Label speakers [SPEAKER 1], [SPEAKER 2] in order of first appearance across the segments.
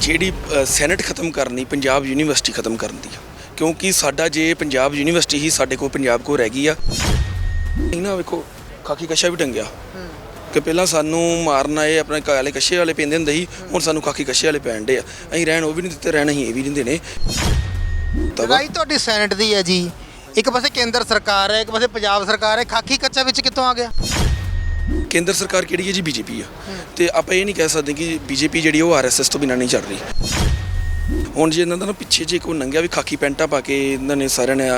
[SPEAKER 1] ਜਿਹੜੀ ਸੈਨੇਟ ਖਤਮ ਕਰਨੀ, ਪੰਜਾਬ ਯੂਨੀਵਰਸਿਟੀ ਖਤਮ ਕਰਨ ਦੀ ਕਿਉਂਕਿ ਸਾਡਾ ਜੇ ਪੰਜਾਬ ਯੂਨੀਵਰਸਿਟੀ ਹੀ ਸਾਡੇ ਕੋਲ ਪੰਜਾਬ ਕੋਲ ਰਹਿ ਗਈ ਆ ਇਹਨਾਂ ਵੇਖੋ, ਖਾਕੀ ਕਸ਼ਾ ਵੀ ਟੰਗਿਆ ਕਿ ਪਹਿਲਾਂ ਸਾਨੂੰ ਮਾਰਨ ਆਏ ਆਪਣੇ ਕਾਲੇ ਕੱਛੇ ਵਾਲੇ ਪੈਂਦੇ ਹੁੰਦੇ ਸੀ, ਹੁਣ ਸਾਨੂੰ ਖਾਕੀ ਕੱਛੇ ਵਾਲੇ ਪੈਣ ਡੇ ਆ। ਅਸੀਂ ਰਹਿਣ, ਉਹ ਵੀ ਨਹੀਂ ਦਿੱਤੇ, ਰਹਿਣ ਅਸੀਂ ਇਹ ਵੀ ਨਹੀਂ ਦੇਣੇ।
[SPEAKER 2] ਲੜਾਈ ਤੁਹਾਡੀ ਸੈਨੇਟ ਦੀ ਹੈ ਜੀ। ਇੱਕ ਪਾਸੇ ਕੇਂਦਰ ਸਰਕਾਰ ਹੈ, ਇੱਕ ਪਾਸੇ ਪੰਜਾਬ ਸਰਕਾਰ ਹੈ, ਖਾਕੀ ਕੱਚਾ ਵਿੱਚ ਕਿੱਥੋਂ ਆ ਗਿਆ?
[SPEAKER 1] ਕੇਂਦਰ ਸਰਕਾਰ ਕਿਹੜੀ ਹੈ ਜੀ? ਬੀਜੇਪੀ ਆ। ਤੇ ਆਪਾਂ ਇਹ ਨਹੀਂ ਕਹਿ ਸਕਦੇ ਕਿ ਬੀਜੇਪੀ ਜਿਹੜੀ ਉਹ ਆਰਐਸਐਸ ਤੋਂ ਬਿਨਾਂ ਨਹੀਂ ਚੱਲ ਰਹੀ। ਹੁਣ ਜੇ ਇਹਨਾਂ ਦਾ ਨਾ ਪਿੱਛੇ ਜੇ ਕੋਈ ਨੰਗਿਆ ਵੀ ਖਾਕੀ ਪੈਂਟਾ ਪਾ ਕੇ ਇਹਨਾਂ ਨੇ ਸਾਰਿਆਂ ਨੇ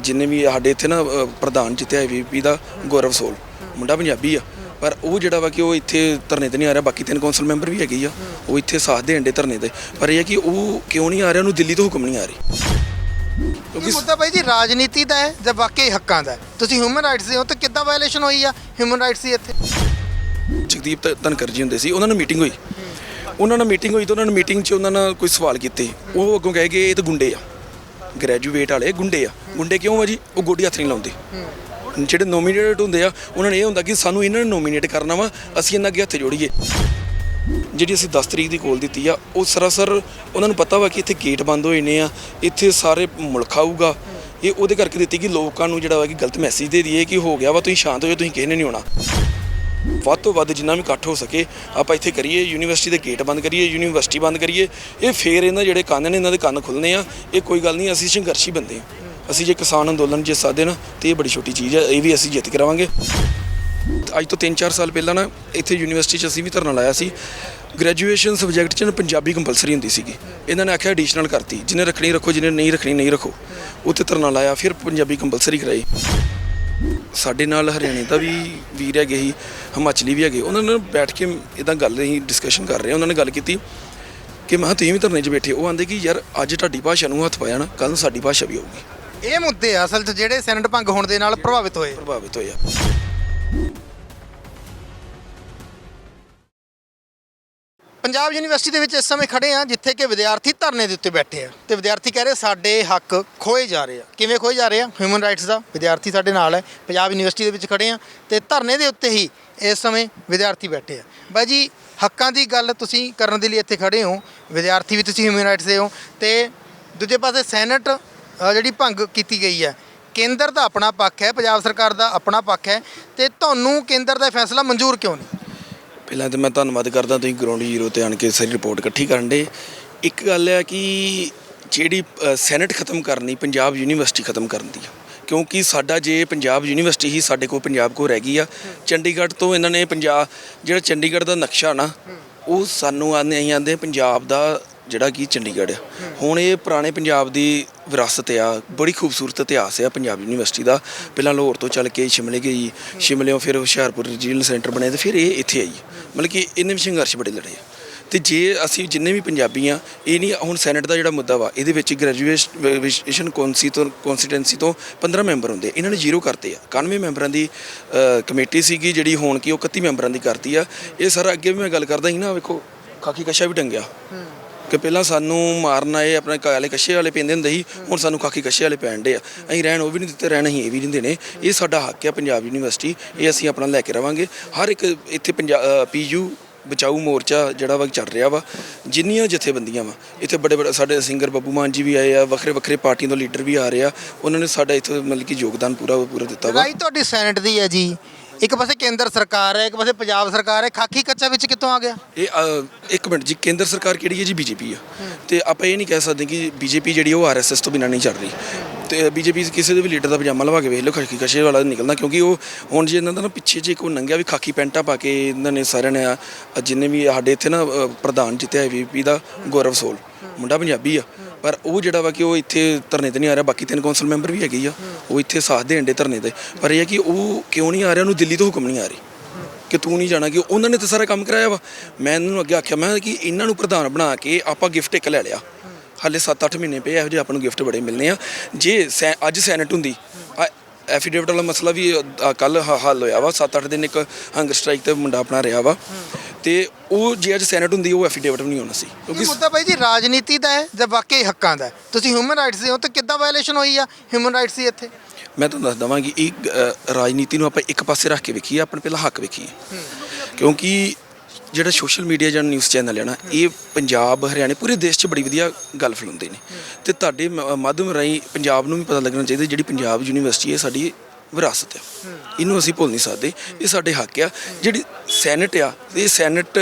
[SPEAKER 1] ਜਿੰਨੇ ਵੀ ਸਾਡੇ ਇੱਥੇ ਨਾ ਪ੍ਰਧਾਨ ਜਿੱਤਿਆ ਵੀਪੀ ਦਾ, ਗੌਰਵ ਸੋਲ। ਮੁੰਡਾ ਪੰਜਾਬੀ ਆ। ਪਰ ਉਹ ਜਿਹੜਾ ਵਾ ਕਿ ਉਹ ਇੱਥੇ ਧਰਨੇ ਤੇ ਨਹੀਂ ਆ ਰਿਹਾ, ਬਾਕੀ ਤਿੰਨ ਕੌਂਸਲ ਮੈਂਬਰ ਵੀ ਹੈਗੇ ਆ। ਉਹ ਇੱਥੇ ਸਾਥ ਦੇਣ ਦੇ ਧਰਨੇ ਤੇ। ਪਰ ਇਹ ਹੈ ਕਿ ਉਹ ਕਿਉਂ ਨਹੀਂ ਆ ਰਿਹਾ, ਉਹਨੂੰ ਦਿੱਲੀ ਤੋਂ ਹੁਕਮ ਨਹੀਂ ਆ ਰਹੀ।
[SPEAKER 2] ਇਹ ਮੁੱਦਾ ਬਾਈ ਜੀ ਰਾਜਨੀਤੀ ਦਾ ਹੈ ਜਾਂ ਵਾਕਈ ਹੱਕਾਂ ਦਾ ਹੈ? ਤੁਸੀਂ ਹਿਊਮਨ ਰਾਈਟਸ ਦੇ ਹੋ ਤਾਂ ਕਿੱਦਾਂ ਵਾਇਲੇਸ਼ਨ ਹੋਈ ਆ ਹਿਊਮਨ ਰਾਈਟਸ ਦੀ ਇੱਥੇ?
[SPEAKER 1] ਜਗਦੀਪ ਧ- ਧਨਕਰ ਜੀ ਹੁੰਦੇ ਸੀ ਉਹਨਾਂ ਨਾਲ ਮੀਟਿੰਗ ਹੋਈ। ਉਹਨਾਂ ਨਾਲ ਮੀਟਿੰਗ ਹੋਈ ਤਾਂ ਉਹਨਾਂ ਨੇ ਮੀਟਿੰਗ 'ਚ ਉਹਨਾਂ ਨਾਲ ਕੋਈ ਸਵਾਲ ਕੀਤੇ। ਉਹ ਅੱਗੋਂ ਕਹੇ ਕਿ ਇਹ ਤਾਂ ਗੁੰਡੇ ਆ। ਗ੍ਰੈਜੂਏਟ ਵਾਲੇ ਗੁੰਡੇ ਆ। ਗੁੰਡੇ ਕਿਉਂ ਆ ਜੀ? ਉਹ ਗੋਡੀ ਹੱਥ ਨਹੀਂ ਲਾਉਂਦੇ। ਜਿਹੜੇ ਨੋਮੀਨੇਟਡ ਹੁੰਦੇ ਆ ਉਹਨਾਂ ਨੇ ਇਹ ਹੁੰਦਾ ਕਿ ਸਾਨੂੰ ਇਹਨਾਂ ਨੂੰ ਨੋਮੀਨੇਟ ਕਰਨਾ ਵਾ ਅਸੀਂ ਇਹਨਾਂ ਅੱਗੇ ਹੱਥ ਜੋੜੀਏ। ਜਿਹੜੀ ਅਸੀਂ 10 ਤਰੀਕ ਦੀ ਕੋਲ ਦਿੱਤੀ ਆ, ਉਹ ਸਰਾਸਰ ਉਹਨਾਂ ਨੂੰ ਪਤਾ ਵਾ ਕਿ ਇੱਥੇ ਗੇਟ ਬੰਦ ਹੋਏ ਨੇ ਆ, ਇੱਥੇ ਸਾਰੇ ਮੁਲਕ ਆਊਗਾ। ਇਹ ਉਹਦੇ ਕਰਕੇ ਦਿੱਤੀ ਕਿ ਲੋਕਾਂ ਨੂੰ ਜਿਹੜਾ ਵਾ ਕਿ ਗਲਤ ਮੈਸੇਜ ਦੇ ਦਈਏ ਕਿ ਹੋ ਗਿਆ ਵਾ, ਤੁਸੀਂ ਸ਼ਾਂਤ ਹੋ ਜਾਓ, ਤੁਸੀਂ ਕਿਸੇ ਨੇ ਨਹੀਂ ਆਉਣਾ ਵੱਧ ਤੋਂ ਵੱਧ ਜਿੰਨਾ ਵੀ ਇਕੱਠ ਹੋ ਸਕੇ, ਆਪਾਂ ਇੱਥੇ ਕਰੀਏ ਯੂਨੀਵਰਸਿਟੀ ਦੇ ਗੇਟ ਬੰਦ ਕਰੀਏ ਯੂਨੀਵਰਸਿਟੀ ਬੰਦ ਕਰੀਏ। ਇਹ ਫੇਰ ਇਹਨਾਂ ਜਿਹੜੇ ਕੰਨ ਨੇ, ਇਹਨਾਂ ਦੇ ਕੰਨ ਖੁੱਲਨੇ ਆ। ਇਹ ਕੋਈ ਗੱਲ ਨਹੀਂ, ਅਸੀਂ ਸੰਘਰਸ਼ੀ ਬੰਦੇ ਆ। ਅਸੀਂ ਜੇ ਕਿਸਾਨ ਅੰਦੋਲਨ ਜਿੱਤ ਸਕਦੇ ਨਾ, ਤੇ ਇਹ ਬੜੀ ਛੋਟੀ ਚੀਜ਼ ਆ, ਇਹ ਵੀ ਅਸੀਂ ਜਿੱਤ ਕਰਾਵਾਂਗੇ ਅੱਜ ਤੋਂ 3-4 ਸਾਲ ਪਹਿਲਾਂ ਨਾ ਇੱਥੇ ਯੂਨੀਵਰਸਿਟੀ 'ਚ ਅਸੀਂ ਵੀ ਧਰਨਾ ਲਾਇਆ ਸੀ। ਗ੍ਰੈਜੂਏਸ਼ਨ ਸਬਜੈਕਟ 'ਚ ਨਾ ਪੰਜਾਬੀ ਕੰਪਲਸਰੀ ਹੁੰਦੀ ਸੀਗੀ। ਇਹਨਾਂ ਨੇ ਆਖਿਆ ਐਡੀਸ਼ਨਲ ਕਰਤੀ। ਜਿਹਨੇ ਰੱਖਣੀ ਰੱਖੋ ਜਿਹਨੇ ਨਹੀਂ ਰੱਖਣੀ ਨਹੀਂ ਰੱਖੋ। ਉੱਥੇ ਧਰਨਾ ਲਾਇਆ ਫਿਰ ਪੰਜਾਬੀ ਕੰਪਲਸਰੀ ਕਰਾਈ। ਸਾਡੇ ਨਾਲ ਹਰਿਆਣੇ ਦਾ ਵੀ ਵੀਰ ਹੈਗੇ ਸੀ ਹਿਮਾਚਲੀ ਵੀ ਹੈਗੇ। ਉਹਨਾਂ ਨਾਲ ਬੈਠ ਕੇ ਇਦਾਂ ਗੱਲ ਅਸੀਂ ਡਿਸਕਸ਼ਨ ਕਰ ਰਹੇ। ਹਾਂ ਉਹਨਾਂ ਨੇ ਗੱਲ ਕੀਤੀ ਕਿ ਮੈਂ ਤੁਸੀਂ ਵੀ ਧਰਨੇ 'ਚ ਬੈਠੇ ਉਹ ਆਂਦੇ ਕਿ ਯਾਰ ਅੱਜ ਤੁਹਾਡੀ ਭਾਸ਼ਾ ਨੂੰ ਹੱਥ ਪਾਇਆ ਨਾ ਕੱਲ ਨੂੰ ਸਾਡੀ ਭਾਸ਼ਾ ਵੀ ਆਊਗੀ।
[SPEAKER 2] ਇਹ ਮੁੱਦੇ ਆ ਅਸਲ 'ਚ ਜਿਹੜੇ ਸੈਨੇਟ ਭੰਗ ਹੋਣ ਦੇ ਨਾਲ ਪ੍ਰਭਾਵਿਤ ਹੋਏ।
[SPEAKER 1] ਪ੍ਰਭਾਵਿਤ ਹੋਇਆ
[SPEAKER 2] ਪੰਜਾਬ ਯੂਨੀਵਰਸਿਟੀ ਦੇ ਵਿੱਚ ਇਸ ਸਮੇਂ ਖੜੇ ਆ ਜਿੱਥੇ ਕਿ ਵਿਦਿਆਰਥੀ ਧਰਨੇ ਦੇ ਉੱਤੇ ਬੈਠੇ ਆ। ਤੇ ਵਿਦਿਆਰਥੀ ਕਹਿ ਰਹੇ ਸਾਡੇ ਹੱਕ ਖੋਏ ਜਾ ਰਹੇ ਆ। ਕਿਵੇਂ ਖੋਏ ਜਾ ਰਹੇ ਆ? ਹਿਊਮਨ ਰਾਈਟਸ ਦਾ ਵਿਦਿਆਰਥੀ ਸਾਡੇ ਨਾਲ ਹੈ। ਪੰਜਾਬ ਯੂਨੀਵਰਸਿਟੀ ਦੇ ਵਿੱਚ ਖੜੇ ਆ ਤੇ ਧਰਨੇ ਦੇ ਉੱਤੇ ਹੀ ਇਸ ਸਮੇਂ ਵਿਦਿਆਰਥੀ ਬੈਠੇ ਆ। ਬਾਈ ਜੀ, ਹੱਕਾਂ ਦੀ ਗੱਲ ਤੁਸੀਂ ਕਰਨ ਦੇ ਲਈ ਇੱਥੇ ਖੜੇ ਹੋ। ਵਿਦਿਆਰਥੀ ਵੀ ਤੁਸੀਂ ਹਿਊਮਨ ਰਾਈਟਸ ਦੇ ਹੋ। ਤੇ ਦੂਜੇ ਪਾਸੇ ਸੈਨੇਟ ਜਿਹੜੀ ਭੰਗ ਕੀਤੀ ਗਈ ਹੈ, ਕੇਂਦਰ ਦਾ ਆਪਣਾ ਪੱਖ ਹੈ, ਪੰਜਾਬ ਸਰਕਾਰ ਦਾ ਆਪਣਾ ਪੱਖ ਹੈ। ਤੇ ਤੁਹਾਨੂੰ ਕੇਂਦਰ ਦਾ ਫੈਸਲਾ ਮਨਜ਼ੂਰ ਕਿਉਂ ਨਹੀਂ?
[SPEAKER 1] ਪਹਿਲਾਂ ਤਾਂ ਮੈਂ ਧੰਨਵਾਦ ਕਰਦਾ ਤੁਸੀਂ ਗਰਾਊਂਡ ਜ਼ੀਰੋ ਤੇ ਆਣ ਕੇ ਸਾਰੀ ਰਿਪੋਰਟ ਇਕੱਠੀ ਕਰਨ ਦੇ। ਇੱਕ ਗੱਲ ਹੈ ਕਿ ਜਿਹੜੀ ਅ, ਸੈਨੇਟ ਖਤਮ ਕਰਨੀ ਪੰਜਾਬ ਯੂਨੀਵਰਸਿਟੀ ਖਤਮ ਕਰਨ ਦੀ ਕਿਉਂਕਿ ਸਾਡਾ ਜੇ ਪੰਜਾਬ ਯੂਨੀਵਰਸਿਟੀ ਹੀ ਸਾਡੇ ਕੋਲ ਪੰਜਾਬ ਕੋਲ ਰਹਿ ਗਈ ਆ ਚੰਡੀਗੜ੍ਹ ਤੋਂ ਇਹਨਾਂ ਨੇ ਪੰਜਾਬ ਜਿਹੜਾ ਚੰਡੀਗੜ੍ਹ ਦਾ ਨਕਸ਼ਾ ਨਾ ਉਹ ਸਾਨੂੰ ਆਨੇ ਅਸੀਂ ਆਂਦੇ ਪੰਜਾਬ ਦਾ ਜਿਹੜਾ ਕਿ ਚੰਡੀਗੜ੍ਹ ਆ। ਹੁਣ ਇਹ ਪੁਰਾਣੇ ਪੰਜਾਬ ਦੀ ਵਿਰਾਸਤ ਆ, ਬੜੀ ਖੂਬਸੂਰਤ ਇਤਿਹਾਸ ਆ ਪੰਜਾਬ ਯੂਨੀਵਰਸਿਟੀ ਦਾ। ਪਹਿਲਾਂ ਲਾਹੌਰ ਤੋਂ ਚੱਲ ਕੇ ਸ਼ਿਮਲੇ ਗਈ ਸ਼ਿਮਲਿਓਂ ਫਿਰ ਹੁਸ਼ਿਆਰਪੁਰ ਰੀਜਨਲ ਸੈਂਟਰ ਬਣਿਆ ਤੇ ਫਿਰ ਇਹ ਇੱਥੇ ਆਈ। ਮਤਲਬ ਕਿ ਇਹਨੇ ਵੀ ਸੰਘਰਸ਼ ਬੜੇ ਲੜੇ ਆ। ਤੇ ਜੇ ਅਸੀਂ ਜਿੰਨੇ ਵੀ ਪੰਜਾਬੀ ਆ, ਇਹ ਨਹੀਂ ਹੁਣ ਸੈਨੇਟ ਦਾ ਜਿਹੜਾ ਮੁੱਦਾ ਵਾ, ਇਹਦੇ ਵਿੱਚ ਗ੍ਰੈਜੂਏਸ਼ਨ ਕੌਂਸੀ ਤੋਂ, ਕੌਂਸਟੀਟੈਂਸੀ ਤੋਂ 15 ਮੈਂਬਰ ਹੁੰਦੇ, ਇਹਨਾਂ ਨੇ ਜ਼ੀਰੋ ਕਰਤੇ ਆ। 91 ਮੈਂਬਰਾਂ ਦੀ ਕਮੇਟੀ ਸੀਗੀ ਜਿਹੜੀ ਹੋਣ ਕੀ ਉਹ 31 ਮੈਂਬਰਾਂ ਦੀ ਕਰਤੀ ਆ। ਇਹ ਸਾਰਾ ਅੱਗੇ ਵੀ ਮੈਂ ਗੱਲ ਕਰਦਾ ਸੀ ਨਾ ਵੇਖੋ, ਖਾਕੀ ਕਸ਼ਾ ਵੀ ਟੰਗਿਆ। ਕਿ ਪਹਿਲਾਂ ਸਾਨੂੰ ਮਾਰਨ ਆਏ, ਆਪਣੇ ਕਾਲੇ ਕੱਛੇ ਵਾਲੇ ਪੈਂਦੇ ਹੁੰਦੇ ਸੀ, ਹੁਣ ਸਾਨੂੰ ਖਾਕੀ ਕੱਛੇ ਵਾਲੇ ਪੈਣ ਡੇ ਆ। ਅਸੀਂ ਰਹਿਣ ਉਹ ਵੀ ਨਹੀਂ ਦਿੱਤੇ, ਰਹਿਣ ਅਸੀਂ ਇਹ ਵੀ ਨਹੀਂ ਦੇਣੇ। ਇਹ ਸਾਡਾ ਹੱਕ ਹੈ ਪੰਜਾਬ ਯੂਨੀਵਰਸਿਟੀ, ਇਹ ਅਸੀਂ ਆਪਣਾ ਲੈ ਕੇ ਰਵਾਂਗੇ। ਹਰ ਇੱਕ ਇੱਥੇ ਪੰਜਾਬ ਪੀਯੂ ਬਚਾਊ ਮੋਰਚਾ ਜਿਹੜਾ ਵਾ ਚੱਲ ਰਿਹਾ ਵਾ, ਜਿੰਨੀਆਂ ਜਥੇਬੰਦੀਆਂ ਵਾ, ਇੱਥੇ ਬੜੇ ਬੜੇ ਸਾਡੇ ਸਿੰਗਰ ਬੱਬੂ ਮਾਨ ਜੀ ਵੀ ਆਏ ਆ, ਵੱਖਰੇ ਵੱਖਰੇ ਪਾਰਟੀਆਂ ਤੋਂ ਲੀਡਰ ਵੀ ਆ ਰਹੇ ਆ, ਉਹਨਾਂ ਨੇ ਸਾਡਾ ਇੱਥੇ ਮਤਲਬ ਕਿ ਯੋਗਦਾਨ ਪੂਰਾ ਪੂਰਾ ਦਿੱਤਾ ਵਾ।
[SPEAKER 2] ਲੜਾਈ ਤੁਹਾਡੀ ਸੈਨੇਟ ਦੀ ਹੈ ਜੀ। ਇੱਕ ਪਾਸੇ ਕੇਂਦਰ ਸਰਕਾਰ ਹੈ ਇੱਕ ਪਾਸੇ ਪੰਜਾਬ ਸਰਕਾਰ ਹੈ। ਖਾਕੀ ਕੱਚਾ ਵਿੱਚ ਕਿੱਥੋਂ ਆ ਗਿਆ?
[SPEAKER 1] ਇਹ ਅ, ਇੱਕ ਮਿੰਟ ਜੀ ਕੇਂਦਰ ਸਰਕਾਰ ਕਿਹੜੀ ਹੈ ਜੀ? ਬੀਜੇਪੀ ਆ। ਤੇ ਆਪਾਂ ਇਹ ਨਹੀਂ ਕਹਿ ਸਕਦੇ ਕਿ ਬੀਜੇਪੀ ਜਿਹੜੀ ਉਹ ਆਰਐਸਐਸ ਤੋਂ ਬਿਨਾਂ ਨਹੀਂ ਚੱਲ ਰਹੀ। ਤੇ ਬੀਜੇਪੀ ਕਿਸੇ ਦੇ ਵੀ ਲੀਡਰ ਦਾ ਪਜਾਮਾ ਲਵਾ ਕੇ ਵੇਖ ਲਓ ਖਸ਼ਕੀ ਕਸ਼ੇ ਵਾਲਾ ਨਿਕਲਦਾ ਕਿਉਂਕਿ ਉਹ ਹੁਣ ਜੇ ਇਹਨਾਂ ਦਾ ਨਾ ਪਿੱਛੇ ਜੇ ਕੋਈ ਨੰਗਿਆ ਵੀ ਖਾਕੀ ਪੈਂਟਾ ਪਾ ਕੇ ਇਹਨਾਂ ਨੇ ਸਾਰਿਆਂ ਨੇ ਆਹ ਜਿੰਨੇ ਵੀ ਸਾਡੇ ਇੱਥੇ ਨਾ ਅ, ਪ੍ਰਧਾਨ ਜਿੱਤਿਆ ਹੈ ਵੀਪੀ ਦਾ ਗੌਰਵ ਸੋਲ। ਮੁੰਡਾ ਪੰਜਾਬੀ ਆ। ਪਰ ਉਹ ਜਿਹੜਾ ਵਾ ਕਿ ਉਹ ਇੱਥੇ ਧਰਨੇ ਤੇ ਨਹੀਂ ਆ ਰਿਹਾ, ਬਾਕੀ ਤਿੰਨ ਕੌਂਸਲ ਮੈਂਬਰ ਵੀ ਹੈਗੇ ਆ, ਉਹ ਇੱਥੇ ਸਾਥ ਦੇਣ ਦੇ ਧਰਨੇ ਤੇ। ਪਰ ਇਹ ਹੈ ਕਿ ਉਹ ਕਿਉਂ ਨਹੀਂ ਆ ਰਿਹਾ, ਉਹਨੂੰ ਦਿੱਲੀ ਤੋਂ ਹੁਕਮ ਨਹੀਂ ਆ ਰਹੀ। ਕਿ ਤੂੰ ਨਹੀਂ ਜਾਣਾ, ਕਿ ਉਹਨਾਂ ਨੇ ਤਾਂ ਸਾਰਾ ਕੰਮ ਕਰਾਇਆ ਵਾ। ਮੈਂ ਇਹਨਾਂ ਨੂੰ ਅੱਗੇ ਆਖਿਆ, ਮੈਂ ਕਿ ਇਹਨਾਂ ਨੂੰ ਪ੍ਰਧਾਨ ਬਣਾ ਕੇ ਆਪਾਂ ਗਿਫਟ ਇੱਕ ਲੈ ਲਿਆ। ਹਾਲੇ 7-8 ਮਹੀਨੇ ਪਏ, ਇਹੋ ਜਿਹੇ ਆਪਾਂ ਨੂੰ ਗਿਫਟ ਬੜੇ ਮਿਲਨੇ ਆ। ਜੇ ਸੈ- ਅੱਜ ਸੈਨੇਟ ਹੁੰਦੀ ਐਫੀਡੇਵਿਟ ਵਾਲਾ ਮਸਲਾ ਵੀ ਕੱਲ ਹੱਲ ਹੋਇਆ ਵਾ। 7-8 ਦਿਨ ਇੱਕ ਹੰਗਰ ਸਟ੍ਰਾਈਕ ਤੇ ਮੁੰਡਾ ਆਪਣਾ ਰਿਹਾ ਵਾ। ਤੇ ਉਹ ਜੇ ਅੱਜ ਸੈਨੇਟ ਹੁੰਦੀ ਉਹ ਐਫੀਡੇਵਿਟ ਵੀ ਨਹੀਂ ਹੋਣਾ ਸੀ।
[SPEAKER 2] ਇਹ
[SPEAKER 1] ਕਿਉਂਕਿ
[SPEAKER 2] ਮੁੱਦਾ ਬਾਈ ਜੀ ਰਾਜਨੀਤੀ ਦਾ ਹੈ ਜਾਂ ਵਾਕਈ ਹੱਕਾਂ ਦਾ ਹੈ? ਤੁਸੀਂ ਹਿਊਮਨ ਰਾਈਟਸ ਦੇ ਹੋ ਤਾਂ ਕਿੱਦਾਂ ਵਾਇਲੇਸ਼ਨ ਹੋਈ ਆ ਹਿਊਮਨ ਰਾਈਟਸ ਦੀ ਇੱਥੇ?
[SPEAKER 1] ਮੈਂ ਤੁਹਾਨੂੰ ਦੱਸ ਦਵਾਂ ਕਿ ਇਹ ਅ, ਰਾਜਨੀਤੀ ਨੂੰ ਆਪਾਂ ਇੱਕ ਪਾਸੇ ਰੱਖ ਕੇ ਵੇਖੀਏ ਆਪਣੇ ਪਹਿਲਾਂ ਹੱਕ ਵੇਖੀਏ। ਕਿਉਂਕਿ ਜਿਹੜਾ ਸੋਸ਼ਲ ਮੀਡੀਆ ਜਾਂ ਨਿਊਜ਼ ਚੈਨਲ ਹੈ ਨਾ ਇਹ ਪੰਜਾਬ ਹਰਿਆਣੇ ਪੂਰੇ ਦੇਸ਼ 'ਚ ਬੜੀ ਵਧੀਆ ਗੱਲ ਫੈਲਾਉਂਦੇ ਨੇ। ਤੇ ਤੁਹਾਡੇ ਮ- ਮਾਧਿਅਮ ਰਾਹੀਂ ਪੰਜਾਬ ਨੂੰ ਵੀ ਪਤਾ ਲੱਗਣਾ ਚਾਹੀਦਾ ਜਿਹੜੀ ਪੰਜਾਬ ਯੂਨੀਵਰਸਿਟੀ ਹੈ ਸਾਡੀ ਵਿਰਾਸਤ ਹੈ। ਇਹਨੂੰ ਅਸੀਂ ਭੁੱਲ ਨਹੀਂ ਸਕਦੇ। ਇਹ ਸਾਡੇ ਹੱਕ ਆ। ਜਿਹੜੀ ਸੈਨੇਟ ਆ ਇਹ ਸੈਨੇਟ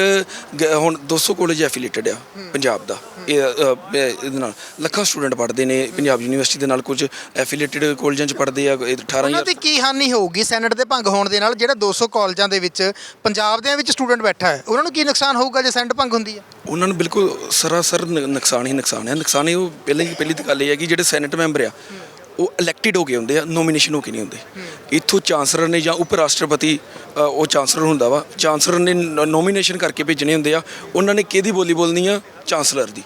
[SPEAKER 1] ਗ- ਹੁਣ 200 ਕਾਲਜ ਐਫੀਲੀਏਟਡ ਆ ਪੰਜਾਬ ਦਾ। ਇਹ ਅ, ਇਹਦੇ ਨਾਲ ਲੱਖਾਂ ਸਟੂਡੈਂਟ ਪੜ੍ਹਦੇ ਨੇ। ਪੰਜਾਬ ਯੂਨੀਵਰਸਿਟੀ ਦੇ ਨਾਲ ਕੁਝ ਐਫੀਲੀਏਟਡ ਕਾਲਜਾਂ 'ਚ ਪੜ੍ਹਦੇ ਆ ਇਹ 18000
[SPEAKER 2] ਉਹਨਾਂ ਦੀ ਕੀ ਹਾਨੀ ਹੋਊਗੀ ਸੈਨੇਟ ਦੇ ਭੰਗ ਹੋਣ ਦੇ ਨਾਲ? ਜਿਹੜਾ 200 ਕਾਲਜਾਂ ਦੇ ਵਿੱਚ ਪੰਜਾਬ ਦੇ ਵਿੱਚ ਸਟੂਡੈਂਟ ਬੈਠਾ ਹੈ ਉਹਨਾਂ ਨੂੰ ਕੀ ਨੁਕਸਾਨ ਹੋਊਗਾ ਜੇ ਸੈਨੇਟ ਭੰਗ ਹੁੰਦੀ ਹੈ?
[SPEAKER 1] ਉਹਨਾਂ ਨੂੰ ਬਿਲਕੁਲ ਸਰਾਸਰ ਨ- ਨੁਕਸਾਨ ਹੀ ਨੁਕਸਾਨ ਹੈ। ਨੁਕਸਾਨ ਇਹ ਉਹ ਪਹਿਲਾਂ ਹੀ ਪਹਿਲੀ ਤਾਂ ਗੱਲ ਇਹ ਹੈ ਕਿ ਜਿਹੜੇ ਸੈਨੇਟ ਮੈਂਬਰ ਆ ਉਹ ਇਲੈਕਟਿਡ ਹੋ ਕੇ ਹੁੰਦੇ ਆ ਨੋਮੀਨੇਸ਼ਨ ਹੋ ਕੇ ਨਹੀਂ ਹੁੰਦੇ। ਇੱਥੋਂ ਚਾਂਸਲਰ ਨੇ ਜਾਂ ਉਪ ਰਾਸ਼ਟਰਪਤੀ ਅ, ਉਹ ਚਾਂਸਲਰ ਹੁੰਦਾ ਵਾ ਚਾਂਸਲਰ ਨੇ ਨੋਮੀਨੇਸ਼ਨ ਕਰਕੇ ਭੇਜਣੇ ਹੁੰਦੇ ਆ ਉਹਨਾਂ ਨੇ ਕਿਹਦੀ ਬੋਲੀ ਬੋਲਣੀ ਆ? ਚਾਂਸਲਰ ਦੀ।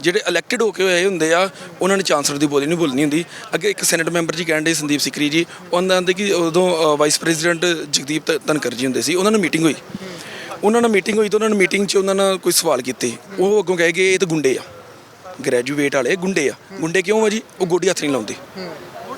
[SPEAKER 1] ਜਿਹੜੇ ਇਲੈਕਟਿਡ ਹੋ ਕੇ ਹੋਏ ਹੁੰਦੇ ਆ ਉਹਨਾਂ ਨੇ ਚਾਂਸਲਰ ਦੀ ਬੋਲੀ ਨਹੀਂ ਬੋਲਣੀ ਹੁੰਦੀ। ਅੱਗੇ ਇੱਕ ਸੈਨੇਟ ਮੈਂਬਰ ਜੀ ਕਹਿੰਦੇ ਸੰਦੀਪ ਸਿਕਰੀ ਜੀ ਉਹਨਾਂ ਦੇ ਕਿ ਉਦੋਂ ਵਾਈਸ ਪ੍ਰੈਜ਼ੀਡੈਂਟ ਜਗਦੀਪ ਧ- ਧਨਕਰ ਜੀ ਹੁੰਦੇ ਸੀ ਉਹਨਾਂ ਨਾਲ ਮੀਟਿੰਗ ਹੋਈ। ਉਹਨਾਂ ਨਾਲ ਮੀਟਿੰਗ ਹੋਈ ਤਾਂ ਉਹਨਾਂ ਨੇ ਮੀਟਿੰਗ 'ਚ ਉਹਨਾਂ ਨਾਲ ਕੋਈ ਸਵਾਲ ਕੀਤੇ। ਉਹ ਅੱਗੋਂ ਕਹੇ ਕਿ ਇਹ ਤਾਂ ਗੁੰਡੇ ਆ। ਗ੍ਰੈਜੂਏਟ ਵਾਲੇ ਗੁੰਡੇ ਆ। ਗੁੰਡੇ ਕਿਉਂ ਆ ਜੀ? ਉਹ ਗੋਡੀ ਹੱਥ ਨਹੀਂ ਲਾਉਂਦੇ।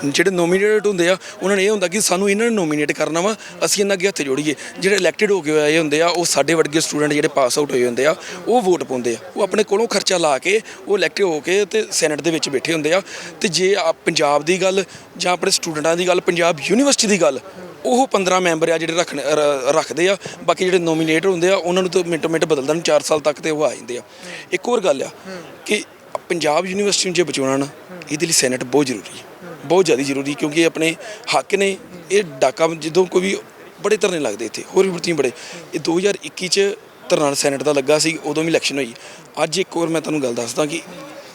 [SPEAKER 1] ਜਿਹੜੇ ਨੋਮੀਨੇਟਡ ਹੁੰਦੇ ਆ, ਉਹਨਾਂ ਨੇ ਇਹ ਹੁੰਦਾ ਕਿ ਸਾਨੂੰ ਇਹਨਾਂ ਨੂੰ ਨੋਮੀਨੇਟ ਕਰਨਾ ਵਾ, ਅਸੀਂ ਇਹਨਾਂ ਅੱਗੇ ਹੱਥ ਜੋੜੀਏ। ਜਿਹੜੇ ਇਲੈਕਟਿਡ ਹੋ ਕੇ ਆਏ ਹੁੰਦੇ ਆ, ਉਹ ਸਾਡੇ ਵਰਗੇ ਸਟੂਡੈਂਟ ਜਿਹੜੇ ਪਾਸ ਆਊਟ ਹੋਏ ਹੁੰਦੇ ਆ, ਉਹ ਵੋਟ ਪਾਉਂਦੇ ਆ। ਉਹ ਆਪਣੇ ਕੋਲੋਂ ਖਰਚਾ ਲਾ ਕੇ, ਉਹ ਇਲੈਕਟਿਡ ਹੋ ਕੇ ਤੇ ਸੈਨੇਟ ਦੇ ਵਿੱਚ ਬੈਠੇ ਹੁੰਦੇ ਆ। ਤੇ ਜੇ ਆ ਪੰਜਾਬ ਦੀ ਗੱਲ ਜਾਂ ਆਪਣੇ ਸਟੂਡੈਂਟਾਂ ਦੀ ਗੱਲ, ਪੰਜਾਬ ਯੂਨੀਵਰਸਿਟੀ ਦੀ ਗੱਲ, ਉਹ 15 ਮੈਂਬਰ ਆ ਜਿਹੜੇ ਰੱਖਣ ਰੱਖਦੇ ਆ। ਬਾਕੀ ਜਿਹੜੇ ਨੋਮੀਨੇਟ ਹੁੰਦੇ ਆ, ਉਹਨਾਂ ਨੂੰ ਤਾਂ ਮਿੰਟੋ ਮਿੰਟ ਬਦਲਦਾ ਨਹੀਂ 4 ਸਾਲ ਤੱਕ ਤੇ ਉਹ ਆ ਜਾਂਦੇ ਆ। ਇੱਕ ਹੋਰ ਗੱਲ ਆ ਕਿ ਪੰਜਾਬ ਯੂਨੀਵਰਸਿਟੀ ਨੂੰ ਜੇ ਬਚਾਉਣਾ ਨਾ, ਇਹਦੇ ਲਈ ਸੈਨੇਟ ਬਹੁਤ ਜ਼ਰੂਰੀ ਹੈ। ਬਹੁਤ ਜ਼ਿਆਦਾ ਜ਼ਰੂਰੀ ਕਿਉਂਕਿ ਇਹ ਆਪਣੇ ਹੱਕ ਨੇ, ਇਹ ਡਾਕਾ ਜਦੋਂ ਕੋਈ ਵੀ ਬੜੇ ਧਰਨੇ ਲੱਗਦੇ ਇੱਥੇ, ਹੋਰ ਵੀ ਬੜਤੀਆਂ ਬੜੇ। ਇਹ 2021 ਚ ਧਰਨਾ ਸੈਨੇਟ ਦਾ ਲੱਗਾ ਸੀ, ਉਦੋਂ ਵੀ ਇਲੈਕਸ਼ਨ ਹੋਈ। ਅੱਜ ਇੱਕ ਹੋਰ ਮੈਂ ਤੁਹਾਨੂੰ ਗੱਲ ਦੱਸਦਾ ਕਿ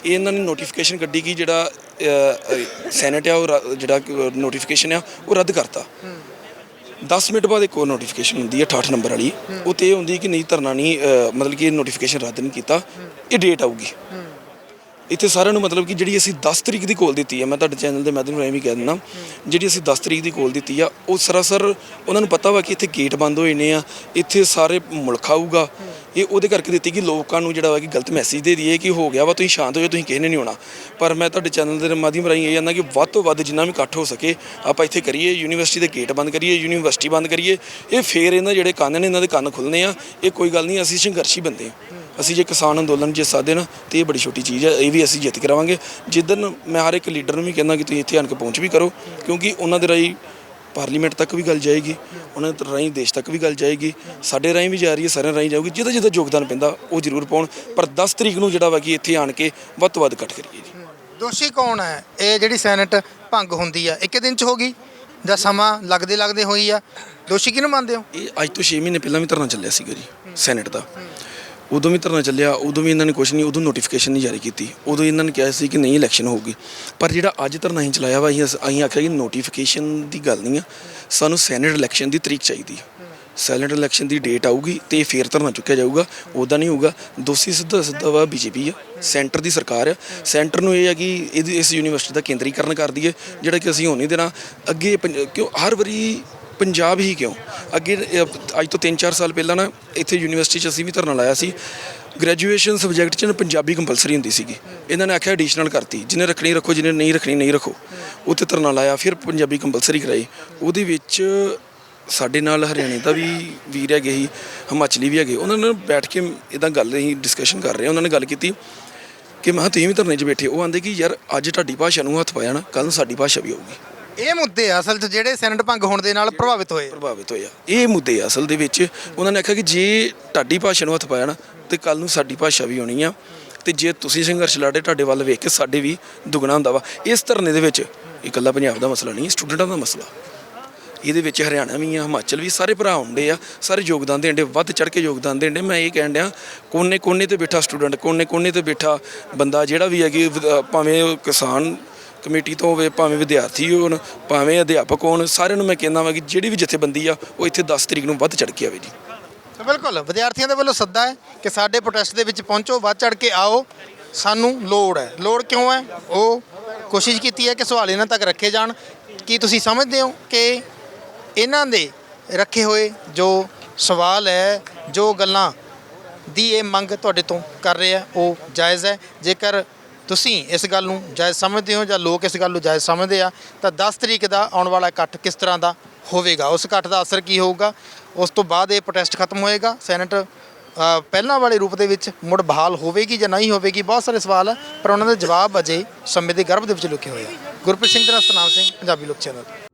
[SPEAKER 1] ਇਹਨਾਂ ਨੇ ਨੋਟੀਫਿਕੇਸ਼ਨ ਕੱਢੀ ਕਿ ਜਿਹੜਾ ਸੈਨੇਟ ਆ, ਉਹ ਜਿਹੜਾ ਨੋਟੀਫਿਕੇਸ਼ਨ ਆ, ਉਹ ਰੱਦ ਕਰਤਾ। 10 ਮਿੰਟ ਬਾਅਦ ਇੱਕ ਹੋਰ ਨੋਟੀਫਿਕੇਸ਼ਨ ਹੁੰਦੀ ਹੈ 68 ਨੰਬਰ ਵਾਲੀ। ਉਹ ਤੇ ਇਹ ਹੁੰਦੀ ਕਿ ਨਹੀਂ, ਧਰਨਾ ਨਹੀਂ ਮਤਲਬ ਕਿ ਨੋਟੀਫਿਕੇਸ਼ਨ ਰੱਦ ਨਹੀਂ ਕੀਤਾ। ਇਹ ਡੇਟ ਆਊਗੀ। ਇੱਥੇ ਸਾਰਿਆਂ ਨੂੰ ਮਤਲਬ ਕਿ ਜਿਹੜੀ ਅਸੀਂ 10 ਤਰੀਕ ਦੀ ਕੋਲ ਦਿੱਤੀ ਹੈ, ਮੈਂ ਤੁਹਾਡੇ ਚੈਨਲ ਦੇ ਮਾਧਿਅਮ ਰਾਹੀਂ ਵੀ ਕਹਿ ਦਿੰਦਾ, ਜਿਹੜੀ ਅਸੀਂ 10 ਤਰੀਕ ਦੀ ਕੋਲ ਦਿੱਤੀ ਆ, ਉਹ ਸਰਾਸਰ ਉਹਨਾਂ ਨੂੰ ਪਤਾ ਵਾ ਕਿ ਇੱਥੇ ਗੇਟ ਬੰਦ ਹੋਏ ਨੇ ਆ, ਇੱਥੇ ਸਾਰੇ ਮੁਲਕ ਆਊਗਾ। ਇਹ ਉਹਦੇ ਕਰਕੇ ਦਿੱਤੀ ਕਿ ਲੋਕਾਂ ਨੂੰ ਜਿਹੜਾ ਵਾ ਕਿ ਗਲਤ ਮੈਸੇਜ ਦੇ ਦਈਏ ਕਿ ਹੋ ਗਿਆ ਵਾ, ਤੁਸੀਂ ਸ਼ਾਂਤ ਹੋ ਜਾਓ, ਤੁਸੀਂ ਕਿਸੇ ਨੇ ਨਹੀਂ ਹੋਣਾ ਪਰ ਮੈਂ ਤੁਹਾਡੇ ਚੈਨਲ ਦੇ ਮਾਧਿਅਮ ਰਾਹੀਂ ਇਹ ਜਾਂਦਾ ਕਿ ਵੱਧ ਤੋਂ ਵੱਧ ਜਿੰਨਾ ਵੀ ਇਕੱਠ ਹੋ ਸਕੇ, ਆਪਾਂ ਇੱਥੇ ਕਰੀਏ, ਯੂਨੀਵਰਸਿਟੀ ਦੇ ਗੇਟ ਬੰਦ ਕਰੀਏ, ਯੂਨੀਵਰਸਿਟੀ ਬੰਦ ਕਰੀਏ। ਇਹ ਫੇਰ ਇਹਨਾਂ ਜਿਹੜੇ ਕੰਨ ਨੇ, ਇਹਨਾਂ ਦੇ ਕੰਨ ਖੁੱਲਨੇ ਆ। ਇਹ ਕੋਈ ਗੱਲ ਨਹੀਂ, ਅਸੀਂ ਸੰਘਰਸ਼ੀ ਬੰਦੇ ਆ। ਅਸੀਂ ਜੇ ਕਿਸਾਨ ਅੰਦੋਲਨ ਜਿੱਤ ਸਕਦੇ ਨਾ ਤੇ ਇਹ ਬੜੀ ਛੋਟੀ ਚੀਜ਼ ਹੈ ਇਹ ਵੀ ਅਸੀਂ ਜਿੱਤ ਕਰਾਵਾਂਗੇ ਜਿੱਦਨ ਮੈਂ ਹਰ ਇੱਕ ਲੀਡਰ ਨੂੰ ਵੀ ਕਹਿੰਦਾ ਕਿ ਤੁਸੀਂ ਇੱਥੇ ਆਣ ਕੇ ਪਹੁੰਚ ਵੀ ਕਰੋ ਕਿਉਂਕਿ ਉਹਨਾਂ ਦੇ ਰਾਹੀਂ ਪਾਰਲੀਮੈਂਟ ਤੱਕ ਵੀ ਗੱਲ ਜਾਏਗੀ ਉਹਨਾਂ ਦੇ ਰਾਹੀਂ ਦੇਸ਼ ਤੱਕ ਵੀ ਗੱਲ ਜਾਏਗੀ ਸਾਡੇ ਰਾਹੀਂ ਵੀ ਜਾ ਰਹੀ ਹੈ ਸਾਰਿਆਂ ਰਾਹੀਂ ਜਾਊਗੀ ਜਿਹਦਾ ਜਿਹਦਾ ਯੋਗਦਾਨ ਪੈਂਦਾ ਉਹ ਜ਼ਰੂਰ ਪਾਉਣ। ਪਰ 10 ਤਰੀਕ ਨੂੰ ਜਿਹੜਾ ਵਾ ਕਿ ਇੱਥੇ ਆਣ ਕੇ ਵੱਧ ਤੋਂ ਵੱਧ ਇਕੱਠ ਕਰੀਏ ਜੀ।
[SPEAKER 2] ਦੋਸ਼ੀ ਕੌਣ ਹੈ? ਇਹ ਜਿਹੜੀ ਸੈਨੇਟ ਭੰਗ ਹੁੰਦੀ ਆ ਇੱਕ ਦਿਨ ਚ ਹੋ ਗਈ ਜਾਂ ਸਮਾਂ ਲੱਗਦੇ ਲੱਗਦੇ ਹੋਈ ਆ? ਦੋਸ਼ੀ ਕਿਹਨੂੰ ਮੰਨਦੇ ਹੋ?
[SPEAKER 1] ਇਹ ਅੱਜ ਤੋਂ 6 ਮਹੀਨੇ ਪਹਿਲਾਂ ਵੀ ਧਰਨਾ ਚੱਲਿਆ ਸੀਗਾ ਜੀ ਸੈਨੇਟ ਦਾ। ਉਦੋਂ ਵੀ ਧਰਨਾ ਚੱਲਿਆ, ਉਦੋਂ ਵੀ ਇਹਨਾਂ ਨੇ ਕੁਝ ਨਹੀਂ, ਉਦੋਂ ਨੋਟੀਫਿਕੇਸ਼ਨ ਨਹੀਂ ਜਾਰੀ ਕੀਤੀ। ਉਦੋਂ ਇਹਨਾਂ ਨੇ ਕਿਹਾ ਸੀ ਕਿ ਨਹੀਂ ਇਲੈਕਸ਼ਨ ਹੋਊਗੀ। ਪਰ ਜਿਹੜਾ ਅੱਜ ਧਰਨਾ ਅਸੀਂ ਚਲਾਇਆ ਵਾ, ਅਸੀਂ ਅਸੀਂ ਆਖਿਆ ਕਿ ਨੋਟੀਫਿਕੇਸ਼ਨ ਦੀ ਗੱਲ ਨਹੀਂ ਆ। ਸਾਨੂੰ ਸੈਨੇਟ ਇਲੈਕਸ਼ਨ ਦੀ ਤਰੀਕ ਚਾਹੀਦੀ ਹੈ ਸੈਨੇਟ ਇਲੈਕਸ਼ਨ ਦੀ ਡੇਟ ਆਊਗੀ ਤੇ ਫੇਰ ਧਰਨਾ ਚੁੱਕਿਆ ਜਾਊਗਾ। ਉਦਾਂ ਨਹੀਂ ਹੋਊਗਾ। ਦੋਸ਼ੀ ਸਿੱਧਾ ਸਿੱਧਾ ਵਾ ਬੀਜੇਪੀ ਆ। ਸੈਂਟਰ ਦੀ ਸਰਕਾਰ ਆ। ਸੈਂਟਰ ਨੂੰ ਇਹ ਹੈ ਕਿ ਇਹਦੀ, ਇਸ ਯੂਨੀਵਰਸਿਟੀ ਦਾ ਕੇਂਦਰੀਕਰਨ ਕਰਦੀ ਹੈ ਜਿਹੜਾ ਕਿ ਅਸੀਂ ਹੋਣ ਨਹੀਂ ਦੇਣਾ। ਅੱਗੇ ਪੰਜ- ਕਿਉਂ? ਹਰ ਵਾਰੀ ਪੰਜਾਬ ਹੀ ਕਿਉਂ? ਅੱਗੇ ਅੱਜ ਤੋਂ 3-4 ਸਾਲ ਪਹਿਲਾਂ ਨਾ ਇੱਥੇ ਯੂਨੀਵਰਸਿਟੀ 'ਚ ਅਸੀਂ ਵੀ ਧਰਨਾ ਲਾਇਆ ਸੀ। ਗ੍ਰੈਜੂਏਸ਼ਨ ਸਬਜੈਕਟ 'ਚ ਨਾ ਪੰਜਾਬੀ ਕੰਪਲਸਰੀ ਹੁੰਦੀ ਸੀਗੀ। ਇਹਨਾਂ ਨੇ ਆਖਿਆ ਐਡੀਸ਼ਨਲ ਕਰਤੀ। ਜਿਹਨੇ ਰੱਖਣੀ ਰੱਖੋ, ਜਿਹਨੇ ਨਹੀਂ ਰੱਖਣੀ ਨਹੀਂ ਰੱਖੋ। ਉੱਥੇ ਧਰਨਾ ਲਾਇਆ, ਫਿਰ ਪੰਜਾਬੀ ਕੰਪਲਸਰੀ ਕਰਾਈ। ਉਹਦੇ ਵਿੱਚ ਸਾਡੇ ਨਾਲ ਹਰਿਆਣੇ ਦਾ ਵੀ ਵੀਰ ਹੈਗੇ ਸੀ, ਹਿਮਾਚਲੀ ਵੀ ਹੈਗੇ। ਉਹਨਾਂ ਨਾਲ ਬੈਠ ਕੇ ਇਦਾਂ ਗੱਲ ਅਸੀਂ ਡਿਸਕਸ਼ਨ ਕਰ ਰਹੇ ਉਹਨਾਂ ਨੇ ਗੱਲ ਕੀਤੀ ਕਿ ਮੈਂ ਕਿਹਾ, ਤੁਸੀਂ ਵੀ ਧਰਨੇ 'ਚ ਬੈਠੇ ਉਹ ਆਂਦੇ ਕਿ, ਯਾਰ, ਅੱਜ ਤੁਹਾਡੀ ਭਾਸ਼ਾ ਨੂੰ ਹੱਥ ਪਾਇਆ ਨਾ ਕੱਲ ਨੂੰ ਸਾਡੀ ਭਾਸ਼ਾ ਵੀ ਆਊਗੀ।
[SPEAKER 2] ਇਹ ਮੁੱਦੇ ਆ ਅਸਲ 'ਚ ਜਿਹੜੇ ਸੈਨੇਟ ਭੰਗ ਹੋਣ ਦੇ ਨਾਲ ਪ੍ਰਭਾਵਿਤ ਹੋਏ
[SPEAKER 1] ਪ੍ਰਭਾਵਿਤ ਹੋਇਆ ਇਹ ਮੁੱਦੇ ਆ ਅਸਲ ਦੇ ਵਿੱਚ ਉਹਨਾਂ ਨੇ ਆਖਿਆ ਕਿ ਜੇ ਤੁਹਾਡੀ ਭਾਸ਼ਾ ਨੂੰ ਹੱਥ ਪਾਇਆ ਨਾ, ਤੇ ਕੱਲ ਨੂੰ ਸਾਡੀ ਭਾਸ਼ਾ ਵੀ ਆਉਣੀ ਆ। ਤੇ ਜੇ ਤੁਸੀਂ ਸੰਘਰਸ਼ ਲੜੇ ਤੁਹਾਡੇ ਵੱਲ ਵੇਖ ਕੇ ਸਾਡੇ ਵੀ ਦੁੱਗਣਾ ਹੁੰਦਾ ਵਾ। ਇਸ ਧਰਨੇ ਦੇ ਵਿੱਚ ਇਕੱਲਾ ਪੰਜਾਬ ਦਾ ਮਸਲਾ ਨਹੀਂ ਸਟੂਡੈਂਟਾਂ ਦਾ ਮਸਲਾ। ਇਹਦੇ ਵਿੱਚ ਹਰਿਆਣਾ ਵੀ ਆ, ਹਿਮਾਚਲ ਵੀ, ਸਾਰੇ ਭਰਾ ਹੁੰਦੇ ਆ, ਸਾਰੇ ਯੋਗਦਾਨ ਦੇਣ ਦੇ, ਵੱਧ ਚੜ ਕੇ ਯੋਗਦਾਨ ਦੇਣ ਦੇ। ਮੈਂ ਇਹ ਕਹਿਣ ਡਿਆ ਕੋਨੇ ਕੋਨੇ ਤੇ ਬੈਠਾ ਸਟੂਡੈਂਟ ਕੋਨੇ ਕੋਨੇ ਤੇ ਬੈਠਾ ਬੰਦਾ ਜਿਹੜਾ ਵੀ ਹੈ ਕਿ ਵਿਦ- ਭਾਵੇਂ ਉਹ ਕਿਸਾਨ ਕਮੇਟੀ ਤੋਂ ਹੋਵੇ, ਭਾਵੇਂ ਵਿਦਿਆਰਥੀ ਹੋਣ, ਭਾਵੇਂ ਅਧਿਆਪਕ ਹੋਣ, ਸਾਰਿਆਂ ਨੂੰ ਮੈਂ ਕਹਿੰਦਾ ਵਾਂ ਕਿ ਜਿਹੜੀ ਵੀ ਜਥੇਬੰਦੀ ਆ, ਉਹ ਇੱਥੇ 10 ਤਰੀਕ ਨੂੰ ਵੱਧ ਚੜ ਕੇ ਆਵੇ ਜੀ।
[SPEAKER 2] ਤਾਂ ਬਿਲਕੁਲ, ਵਿਦਿਆਰਥੀਆਂ ਦੇ ਵੱਲੋਂ ਸੱਦਾ ਹੈ ਕਿ ਸਾਡੇ ਪ੍ਰੋਟੈਸਟ ਦੇ ਵਿੱਚ ਪਹੁੰਚੋ, ਵੱਧ ਚੜ ਕੇ ਆਓ। ਸਾਨੂੰ ਲੋੜ ਹੈ। ਲੋੜ ਕਿਉਂ ਹੈ? ਉਹ ਕੋਸ਼ਿਸ਼ ਕੀਤੀ ਹੈ ਕਿ ਸਵਾਲ ਇਹਨਾਂ ਤੱਕ ਰੱਖੇ ਜਾਣ। ਕੀ ਤੁਸੀਂ ਸਮਝਦੇ ਹੋ ਕਿ ਇਹਨਾਂ ਦੇ ਰੱਖੇ ਹੋਏ ਜੋ ਸਵਾਲ ਹੈ, ਜੋ ਗੱਲਾਂ ਦੀ ਇਹ ਮੰਗ ਤੁਹਾਡੇ ਤੋਂ ਕਰ ਰਹੇ ਆ, ਉਹ ਜਾਇਜ਼ ਹੈ? ਜੇਕਰ ਤੁਸੀਂ ਇਸ ਗੱਲ ਨੂੰ ਜਾਇਜ਼ ਸਮਝਦੇ ਹੋ ਜਾਂ ਲੋਕ ਇਸ ਗੱਲ ਨੂੰ ਜਾਇਜ਼ ਸਮਝਦੇ ਆ, ਤਾਂ 10 ਤਰੀਕ ਦਾ ਆਉਣ ਵਾਲਾ ਇਕੱਠ ਕਿਸ ਤਰ੍ਹਾਂ ਦਾ ਹੋਵੇਗਾ? ਉਸ ਇਕੱਠ ਦਾ ਅਸਰ ਕੀ ਹੋਊਗਾ? ਉਸ ਤੋਂ ਬਾਅਦ ਇਹ ਪ੍ਰੋਟੈਸਟ ਖਤਮ ਹੋਏਗਾ। ਸੈਨੇਟ ਪਹਿਲਾਂ ਵਾਲੇ ਰੂਪ ਦੇ ਵਿੱਚ ਮੁੜ ਬਹਾਲ ਹੋਵੇਗੀ ਜਾਂ ਨਹੀਂ ਹੋਵੇਗੀ? ਬਹੁਤ ਸਾਰੇ ਸਵਾਲ ਹੈ ਪਰ ਉਹਨਾਂ ਦੇ ਜਵਾਬ ਅਜੇ ਸਮੇਂ ਦੇ ਗਰਭ ਦੇ ਵਿੱਚ ਲੁਕੇ ਹੋਏ ਆ। ਗੁਰਪ੍ਰੀਤ ਸਿੰਘ ਤੇ ਨਾਲ ਸਤਨਾਮ ਸਿੰਘ, ਪੰਜਾਬੀ ਲੋਕ ਚੈਨਲ।